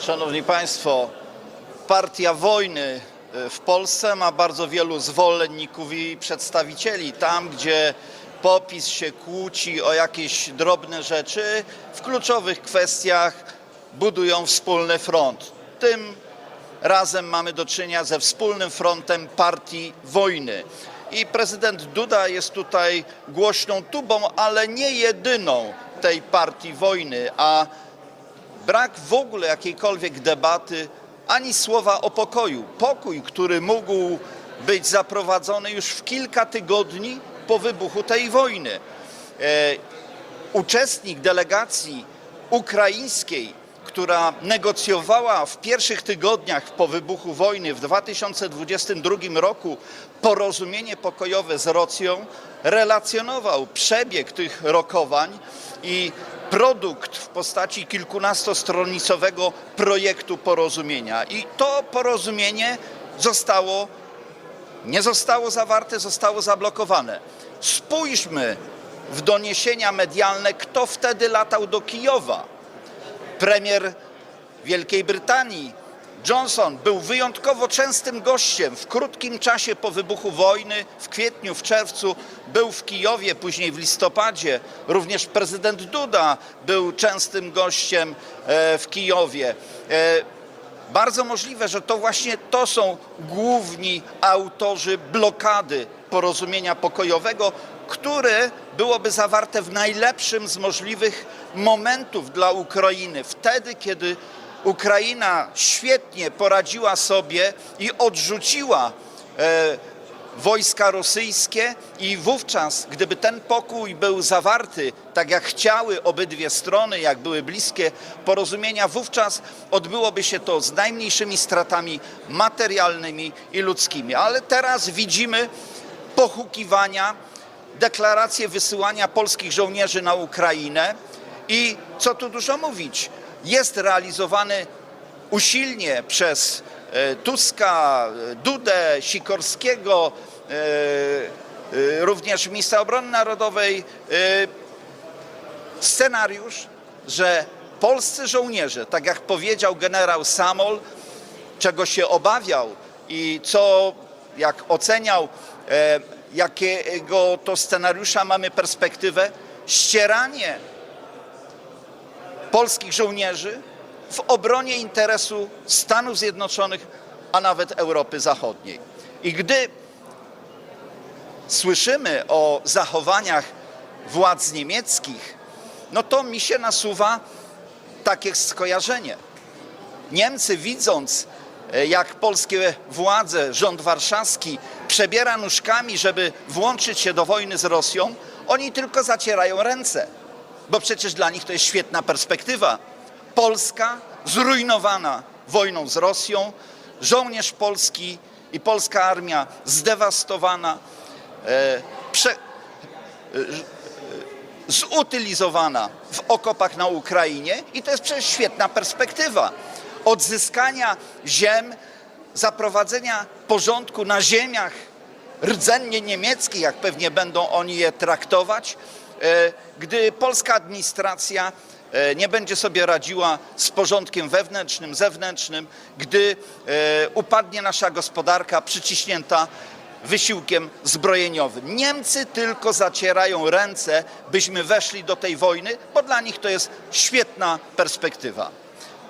Szanowni Państwo, partia wojny e, w Polsce ma bardzo wielu zwolenników i przedstawicieli. Tam, gdzie popis się kłóci o jakieś drobne rzeczy, w kluczowych kwestiach budują wspólny front. Tym razem mamy do czynienia ze wspólnym frontem partii wojny. I prezydent Duda jest tutaj głośną tubą, ale nie jedyną tej partii wojny, a brak w ogóle jakiejkolwiek debaty, ani słowa o pokoju. Pokój, który mógł być zaprowadzony już w kilka tygodni po wybuchu tej wojny. E, uczestnik delegacji ukraińskiej, która negocjowała w pierwszych tygodniach po wybuchu wojny w 2022 roku porozumienie pokojowe z Rosją, relacjonował przebieg tych rokowań i produkt w postaci kilkunastostronicowego projektu porozumienia. I to porozumienie zostało nie zostało zawarte, zostało zablokowane. Spójrzmy w doniesienia medialne, kto wtedy latał do Kijowa. Premier Wielkiej Brytanii Johnson był wyjątkowo częstym gościem. W krótkim czasie po wybuchu wojny, w kwietniu, w czerwcu, był w Kijowie, później w listopadzie. Również prezydent Duda był częstym gościem e, w Kijowie. E, bardzo możliwe, że to właśnie to są główni autorzy blokady porozumienia pokojowego, które byłoby zawarte w najlepszym z możliwych momentów dla Ukrainy. Wtedy, kiedy Ukraina świetnie poradziła sobie i odrzuciła e, wojska rosyjskie i wówczas, gdyby ten pokój był zawarty, tak jak chciały obydwie strony, jak były bliskie porozumienia, wówczas odbyłoby się to z najmniejszymi stratami materialnymi i ludzkimi. Ale teraz widzimy pochukiwania, deklaracje wysyłania polskich żołnierzy na Ukrainę i co tu dużo mówić, jest realizowany usilnie przez e, Tuska, e, Dudę, Sikorskiego, e, również ministra obrony narodowej. Scenariusz, że polscy żołnierze, tak jak powiedział generał Samol, czego się obawiał i co, jak oceniał, jakiego to scenariusza mamy perspektywę, ścieranie polskich żołnierzy w obronie interesu Stanów Zjednoczonych, a nawet Europy Zachodniej. I gdy słyszymy o zachowaniach władz niemieckich, no to mi się nasuwa takie skojarzenie. Niemcy widząc, e, jak polskie władze, rząd warszawski przebiera nóżkami, żeby włączyć się do wojny z Rosją, oni tylko zacierają ręce, bo przecież dla nich to jest świetna perspektywa. Polska zrujnowana wojną z Rosją, żołnierz polski i polska armia zdewastowana, e, prze, zutylizowana w okopach na Ukrainie i to jest przecież świetna perspektywa odzyskania ziem, zaprowadzenia porządku na ziemiach rdzennie niemieckich, jak pewnie będą oni je traktować, e, gdy polska administracja e, nie będzie sobie radziła z porządkiem wewnętrznym, zewnętrznym, gdy e, upadnie nasza gospodarka przyciśnięta wysiłkiem zbrojeniowym. Niemcy tylko zacierają ręce, byśmy weszli do tej wojny, bo dla nich to jest świetna perspektywa.